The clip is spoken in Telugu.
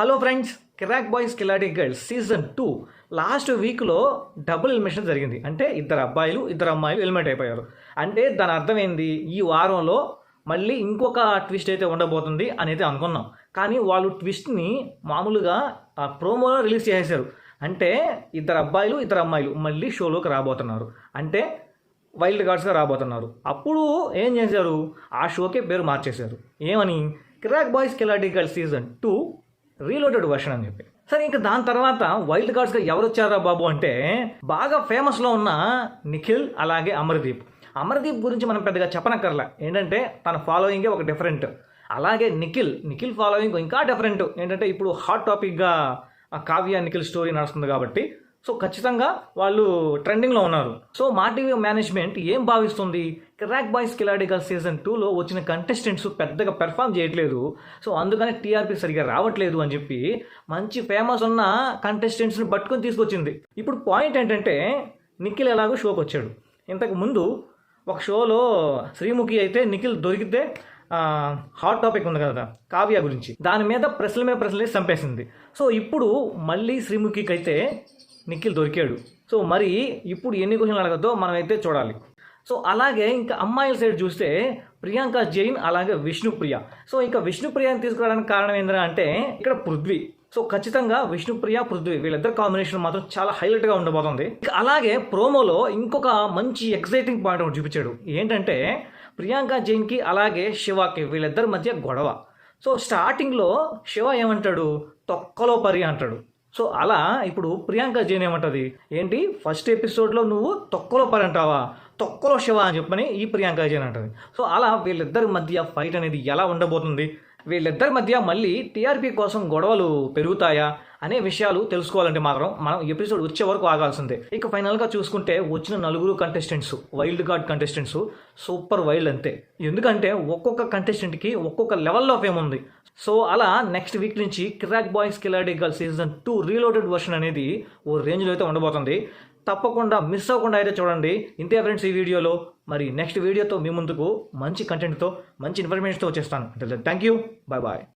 Hello friends Kiraak boys Khiladi girls season two last వీక్లో డబుల్ ఎలిమినేషన్ జరిగింది. అంటే ఇద్దరు అబ్బాయిలు ఇద్దరు అమ్మాయిలు ఎలిమినేట్ అయిపోయారు. అంటే దాని అర్థం ఏంది? ఈ వారంలో మళ్ళీ ఇంకొక ట్విస్ట్ అయితే ఉండబోతుంది అనేది అనుకున్నాం. కానీ వాళ్ళు ట్విస్ట్ని మామూలుగా ఆ ప్రోమోలో రిలీజ్ చేసేసారు అంటే ఇద్దరు అబ్బాయిలు ఇద్దరు అమ్మాయిలు మళ్ళీ షోలోకి రాబోతున్నారు. అంటే వైల్డ్ కార్డ్స్గా రాబోతున్నారు. అప్పుడు ఏం చేశారు? ఆ షోకే పేరు మార్చేశారు. ఏమని? Kiraak boys Khiladi season two reloaded version అని చెప్పి. సరే ఇంకా దాని తర్వాత వైల్డ్ కార్డ్స్గా ఎవరు వచ్చారా బాబు అంటే బాగా ఫేమస్లో ఉన్న నిఖిల్ అలాగే అమర్దీప్. అమర్దీప్ గురించి మనం పెద్దగా చెప్పనక్కర్లే. ఏంటంటే తన ఫాలోయింగే ఒక డిఫరెంట్ అలాగే నిఖిల్ నిఖిల్ ఫాలోయింగ్ ఇంకా డిఫరెంట్ ఏంటంటే ఇప్పుడు హాట్ టాపిక్గా ఆ కావ్య నిఖిల్ స్టోరీ నడుస్తుంది కాబట్టి సో ఖచ్చితంగా వాళ్ళు ట్రెండింగ్లో ఉన్నారు. సో మా టీవీ మేనేజ్మెంట్ ఏం భావిస్తుంది? కిరాక్ బాయ్స్ కిలాడికల్ సీజన్ టూలో వచ్చిన కంటెస్టెంట్స్ పెద్దగా పెర్ఫామ్ చేయట్లేదు. సో అందుకని టీఆర్పీ సరిగా రావట్లేదు అని చెప్పి మంచి ఫేమస్ ఉన్న కంటెస్టెంట్స్ని పట్టుకొని తీసుకొచ్చింది. ఇప్పుడు పాయింట్ ఏంటంటే నిఖిల్ ఎలాగో షోకి వచ్చాడు. ఇంతకు ముందు ఒక షోలో శ్రీముఖి అయితే నిఖిల్ దొరికితే హాట్ టాపిక్ ఉంది కదా కావ్య గురించి. దాని మీద ప్రశ్నల మీద ప్రశ్నలే చంపేసింది. సో ఇప్పుడు మళ్ళీ శ్రీముఖికి అయితే నిఖిల్ దొరికాడు. సో మరి ఇప్పుడు ఎన్ని క్వశ్చన్లు అడగద్దో మనం అయితే చూడాలి. సో అలాగే ఇంకా అమ్మాయిల సైడ్ చూస్తే ప్రియాంక జైన్ అలాగే విష్ణుప్రియ. సో ఇంకా విష్ణుప్రియని తీసుకురావడానికి కారణం ఏంటంటే అంటే ఇక్కడ పృథ్వీ. సో ఖచ్చితంగా విష్ణుప్రియ పృథ్వీ వీళ్ళిద్దరు కాంబినేషన్ మాత్రం చాలా హైలైట్గా ఉండబోతుంది. ఇంకా అలాగే ప్రోమోలో ఇంకొక మంచి ఎక్సైటింగ్ పాయింట్ ఒకటి చూపించాడు. ఏంటంటే ప్రియాంక జైన్కి అలాగే శివకి వీళ్ళిద్దరి మధ్య గొడవ. సో స్టార్టింగ్లో శివ ఏమంటాడు? తొక్కలో పరి అంటాడు. సో అలా ఇప్పుడు ప్రియాంక జైన్ ఏమంటుంది? ఏంటి? ఫస్ట్ ఎపిసోడ్లో నువ్వు తొక్కలో పరంటావా తొక్కలో శివ అని చెప్పని ఈ ప్రియాంక జైన్ అంటుంది. సో అలా వీళ్ళిద్దరి మధ్య ఫైట్ అనేది ఎలా ఉండబోతుంది? వీళ్ళిద్దరి మధ్య మళ్ళీ టీఆర్పీ కోసం గొడవలు పెరుగుతాయా అనే విషయాలు తెలుసుకోవాలంటే మాత్రం మనం ఎపిసోడ్ వచ్చే వరకు ఆగాల్సిందే. ఇక ఫైనల్గా చూసుకుంటే వచ్చిన నలుగురు contestants wild card contestants super wild అంతే. ఎందుకంటే ఒక్కొక్క కంటెస్టెంట్కి ఒక్కొక్క లెవెల్లో ఫేమ్ ఉంది. సో అలా నెక్స్ట్ వీక్ నుంచి Kiraak boys Khiladi girl season two reloaded version అనేది ఓ రేంజ్లో అయితే ఉండబోతుంది. తప్పకుండా మిస్ అవ్వకుండా అయితే చూడండి. ఇంతే ఫ్రెండ్స్ ఈ వీడియోలో. మరి నెక్స్ట్ వీడియోతో మీ ముందుకు మంచి కంటెంట్తో మంచి ఇన్ఫర్మేషన్తో వచ్చేస్తాను. Thank you bye bye